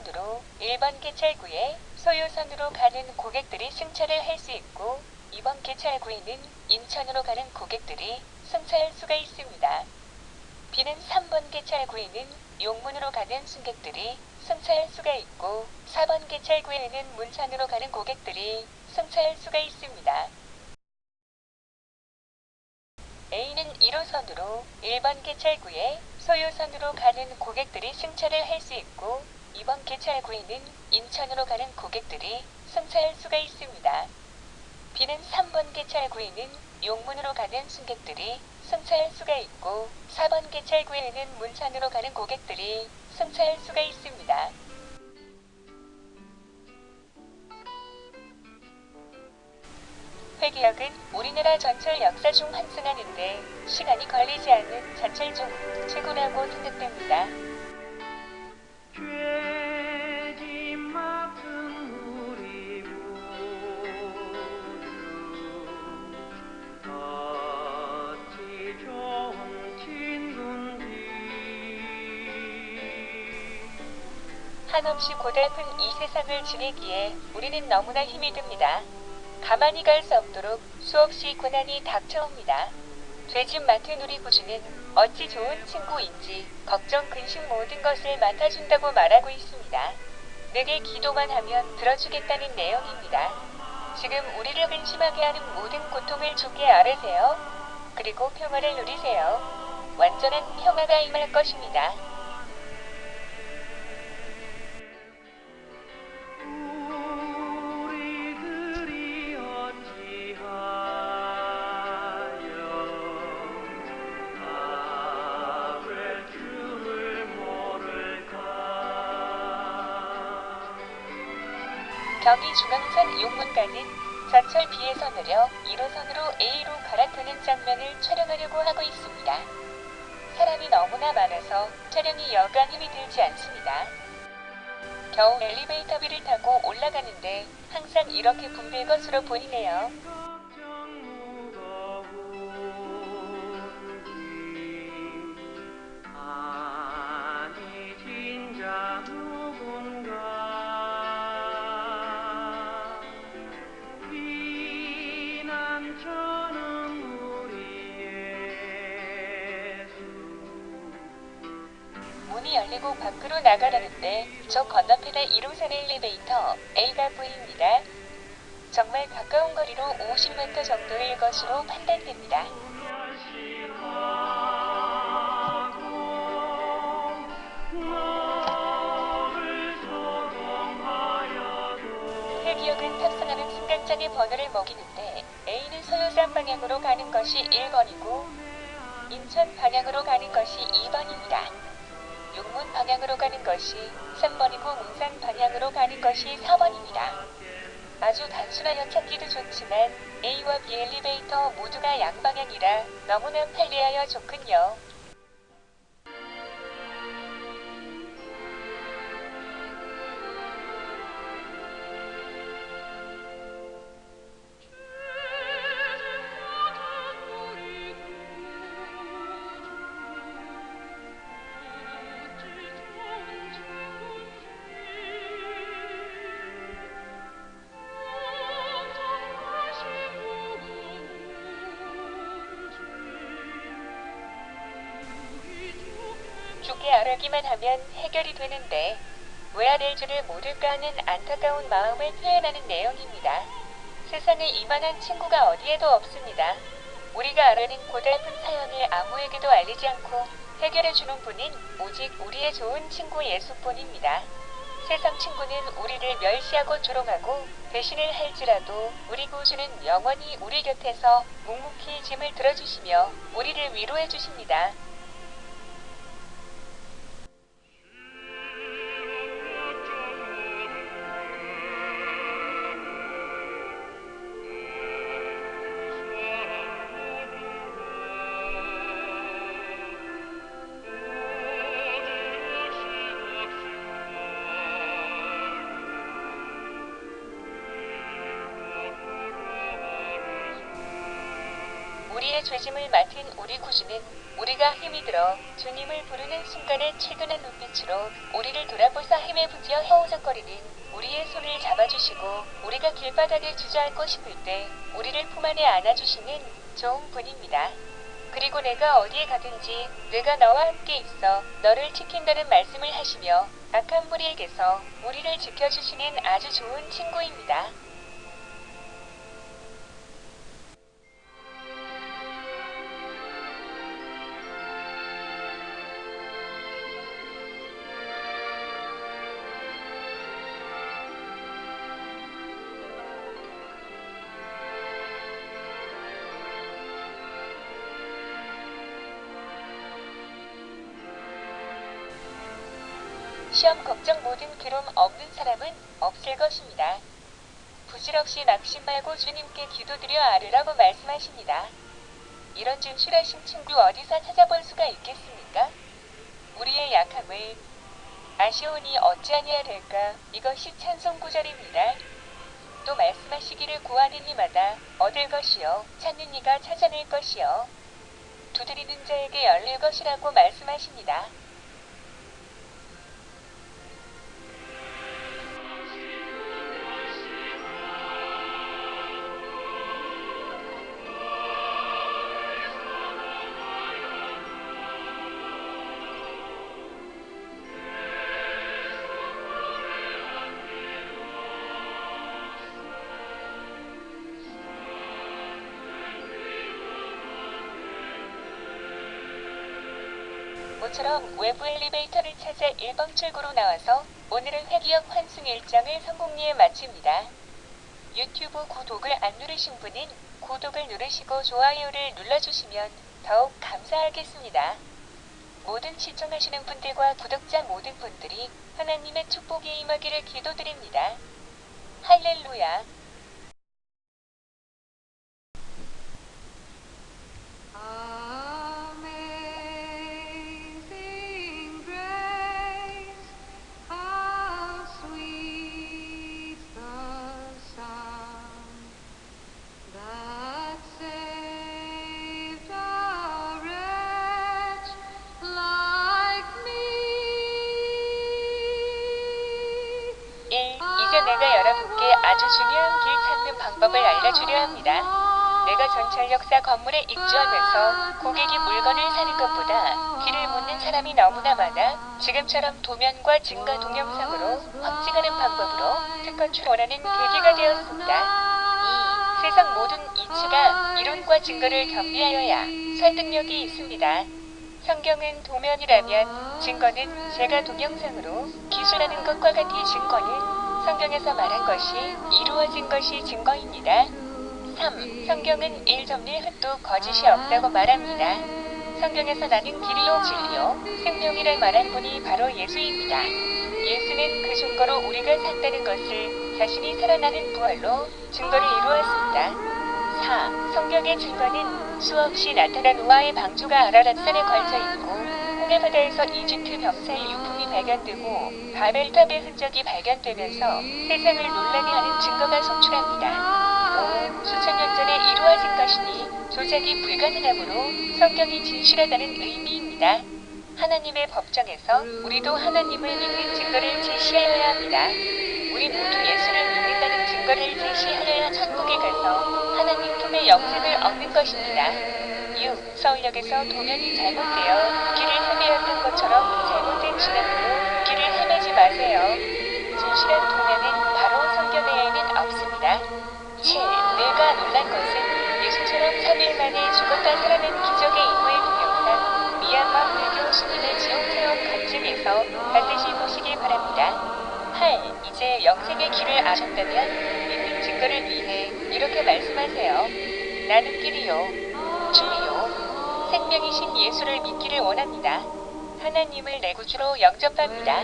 1호선으로 1번 개찰구에 소요선으로 가는 고객들이 승차를 할 수 있고 2번 개찰구에는 인천으로 가는 고객들이 승차할 수가 있습니다. B는 3번 개찰구에는 용문으로 가는 승객들이 승차할 수가 있고 4번 개찰구에는 문천으로 가는 고객들이 승차할 수가 있습니다. A는 1호선으로 1번 개찰구에 소요선으로 가는 고객들이 승차를 할 수 있고 2번 개찰구에는 인천으로 가는 고객들이 승차할 수가 있습니다. B는 3번 개찰구에는 용문으로 가는 승객들이 승차할 수가 있고 4번 개찰구에는 문천으로 가는 고객들이 승차할 수가 있습니다. 회기역은 우리나라 전철 역사 중 환승하는데 시간이 걸리지 않는 전철 중 최고라고 생각됩니다. 한없이 고달픈 이 세상을 지내기에 우리는 너무나 힘이 듭니다. 가만히 갈 수 없도록 수없이 고난이 닥쳐옵니다. 죄짐 맡은 우리 구주는 어찌 좋은 친구인지 걱정 근심 모든 것을 맡아준다고 말하고 있습니다. 내게 기도만 하면 들어주겠다는 내용입니다. 지금 우리를 근심하게 하는 모든 고통을 주께 아뢰세요. 그리고 평화를 누리세요. 완전한 평화가 임할 것입니다. 경기 중앙선 용문가는 전철 B에서 내려 1호선으로 A로 갈아타는 장면을 촬영하려고 하고 있습니다. 사람이 너무나 많아서 촬영이 여간 힘이 들지 않습니다. 겨우 엘리베이터 비를 타고 올라가는데 항상 이렇게 붐빌 것으로 보이네요. 문이 열리고 밖으로 나가려는데 저 건너편의 1호선 엘리베이터 A가 보입니다. 정말 가까운 거리로 50m 정도일 것으로 판단됩니다. 헬기역은 탑승하는 승강장의 번호를 먹이는데 A는 소요산 방향으로 가는 것이 1번이고 인천 방향으로 가는 것이 2번입니다. 용문 방향으로 가는 것이 3번이고 문산 방향으로 가는 것이 4번입니다. 아주 단순하여 찾기도 좋지만 A와 B 엘리베이터 모두가 양방향이라 너무나 편리하여 좋군요. 주께 아뢰기만 하면 해결이 되는데 왜 아랠 줄을 모를까 하는 안타까운 마음을 표현하는 내용입니다. 세상에 이만한 친구가 어디에도 없습니다. 우리가 아뢰는 고달픈 사연을 아무에게도 알리지 않고 해결해 주는 분은 오직 우리의 좋은 친구 예수뿐입니다. 세상 친구는 우리를 멸시하고 조롱하고 배신을 할지라도 우리 구주는 영원히 우리 곁에서 묵묵히 짐을 들어주시며 우리를 위로해 주십니다. 우리의 죄짐을 맡은 우리 구주는 우리가 힘이 들어 주님을 부르는 순간에 최근한 눈빛으로 우리를 돌아보사 힘에 부지어 허우적거리는 우리의 손을 잡아주시고 우리가 길바닥에 주저앉고 싶을 때 우리를 품 안에 안아주시는 좋은 분입니다. 그리고 내가 어디에 가든지 내가 너와 함께 있어 너를 지킨다는 말씀을 하시며 악한 무리에게서 우리를 지켜주시는 아주 좋은 친구입니다. 시험 걱정 모든 괴로움 없는 사람은 없을 것입니다. 부질없이 낙심 말고 주님께 기도드려 아르라고 말씀하십니다. 이런 진실하신 친구 어디서 찾아볼 수가 있겠습니까? 우리의 약함을 아시오니 어찌하냐 될까? 이것이 찬송 구절입니다. 또 말씀하시기를 구하는 이마다 얻을 것이요 찾는 이가 찾아낼 것이요 두드리는 자에게 열릴 것이라고 말씀하십니다. 모처럼 외부 엘리베이터를 찾아 1번 출구로 나와서 오늘은 회기역 환승 일정을 성공리에 마칩니다. 유튜브 구독을 안 누르신 분은 구독을 누르시고 좋아요를 눌러주시면 더욱 감사하겠습니다. 모든 시청하시는 분들과 구독자 모든 분들이 하나님의 축복이 임하기를 기도드립니다. 할렐루야. 이제 내가 여러분께 아주 중요한 길 찾는 방법을 알려주려 합니다. 내가 전철 역사 건물에 입주하면서 고객이 물건을 사는 것보다 길을 묻는 사람이 너무나 많아 지금처럼 도면과 증거 동영상으로 확증하는 방법으로 특허 출 원하는 계기가 되었습니다. 2. 세상 모든 이치가 이론과 증거를 겸비하여야 설득력이 있습니다. 성경은 도면이라면 증거는 제가 동영상으로 기술하는 것과 같이 증거는 성경에서 말한 것이 이루어진 것이 증거입니다. 3. 성경은 일점일 흩도 거짓이 없다고 말합니다. 성경에서 나는 길이요 진리요 생명이라 말한 분이 바로 예수입니다. 예수는 그 증거로 우리가 산다는 것을 자신이 살아나는 부활로 증거를 이루었습니다. 4. 성경의 증거는 수없이 나타난 우아의 방주가 아라랏산에 걸쳐 있고 홍해바다에서 이집트 병사의 유품이 발견되고 바벨탑의 흔적이 발견되면서 세상을 놀라게 하는 증거가 속출합니다. 5. 수천 년 전에 이루어진 것이니 조작이 불가능하므로 성경이 진실하다는 의미입니다. 하나님의 법정에서 우리도 하나님을 믿는 증거를 제시하여야 합니다. 우리 모두 예수를 믿는다는 증거를 제시하여야 천국에 가서 하나님 품의 영생을 얻는 것입니다. 6. 서울역에서 도면이 잘못되어 길을 헤매었던 것처럼 잘못된 진압으로 길을 헤매지 마세요. 진실한 도면은 바로 성경 외에는 없습니다. 7. 내가 놀란 것은 예수처럼 3일 만에 죽었다 살아난 기적의 인물 동영상 미얀마 불교 스님의 지옥 체험 간증에서 반드시 보시길 바랍니다. 8. 이제 영생의 길을 아셨다면 믿는 증거를 위해 이렇게 말씀하세요. 나는 길이요, 진리요, 생명이신 예수를 믿기를 원합니다. 하나님을 내 구주로 영접합니다.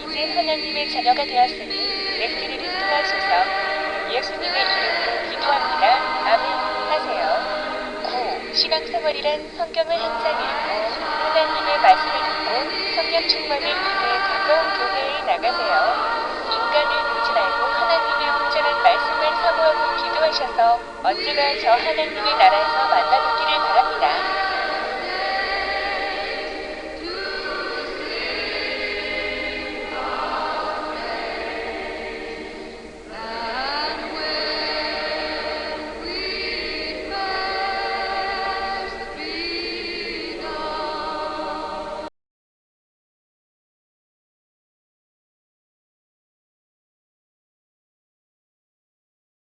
이제 하나님의 자녀가 되었으니 내 길을 인도하소서. 예수님의 이름으로 기도합니다. 아멘 하세요. 9. 신앙생활이란 성경을 항상 읽고 하나님의 말씀을 듣고 성령 충만을 위해 가까운 교회에 나가세요. 인간을 믿지 말고 하나님의 온전한 말씀을. 사모하고 기도하셔서 언제가 저 하나님의 나라에서 만나뵙기를 바랍니다.